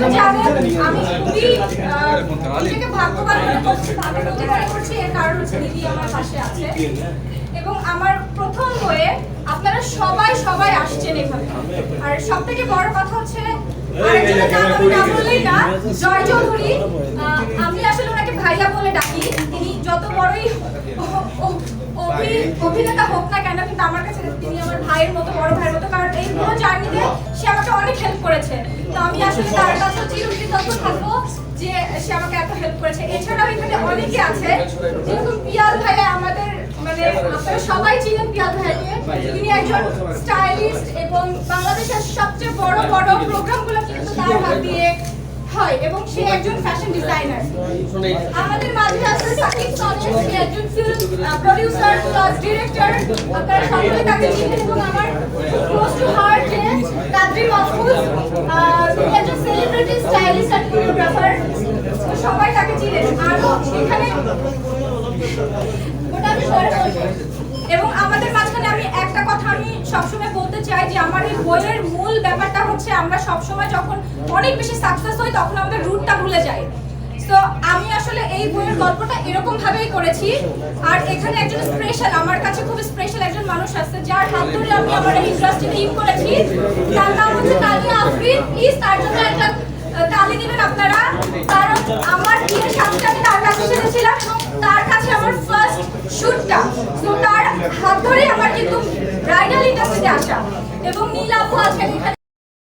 আমি খুবই নিজেকে ভাগ্যবান এর কারণ হচ্ছে দিদি আমার পাশে আছে। এবং আমার প্রথম বইয়ে আপনারা সবাই সবাই আসছেন এখানে। আর সব থেকে বড় কথা হচ্ছে, আরেকজনের জয় চৌধুরী। আমি আসলে ওনাকে ভাইয়া বলে ডাকি। তিনি যত বড়ই অভিনেতা হোক না কেন, কিন্তু আমার কাছে তিনি আমার ভাইয়ের মতো, বড় ভাইয়ের মতো। কারণ এই পুরো জার্নিতে সে আমাকে অনেক হেল্প করেছে। আমি আসলে তার কাছে চিরকৃতজ্ঞ থাকব যে সে আমাকে এত হেল্প করেছে। এছাড়াও এখানে অনেকে আছে যেরকম পিয়াল ভাইয়া আমাদের মানে আপনারা সবাই চিনেন পিয়াল ভাইয়াকে, তিনি একজন স্টাইলিস্ট এবং বাংলাদেশের সবচেয়ে বড় বড় প্রোগ্রামগুলো কিন্তু তার হাত দিয়ে হয় এবং সে একজন ফ্যাশন ডিজাইনার আমাদের মাঝে আছে সাকিব সনেট সে একজন ফিল্ম প্রোডিউসার প্লাস ডিরেক্টর আপনারা সকলে তাকে চিনেন এবং আমার ক্লোজ টু হার্ট যে কাদ্রি মাহফুজ আহ, তিনি একজন এবং আমাদের মাঝখানে আমি একটা কথা আমি সবসময় বলতে চাই যে আমার এই বইয়ের মূল ব্যাপারটা হচ্ছে আমরা সবসময় যখন অনেক বেশি সাকসেস হই, তখন আমাদের রুটটা ভুলে যাই। তো আমি আসলে এই বইয়ের গল্পটা এরকম ভাবেই করেছি। আর এখানে একজন স্পেশাল আমার কাছে খুব স্পেশাল একজন মানুষ আছে, যার হাত ধরে আমি আমার ইন্ডাস্ট্রিতে ইন করেছি তার নাম হচ্ছে তালিয়া আফরিন প্লিজ তার জন্য একটা আহ, তালি দিবেন আপনারা কারণ আমার বিয়ের সাথে তার কাছে এসেছিলাম তার কাছে আমার ফার্স্ট শুটটা তো তার হাত ধরে আমার কিন্তু ব্রাইডাল ইন্ডাস্ট্রিতে আসা। এবং নীলা আপু আছেন এখানে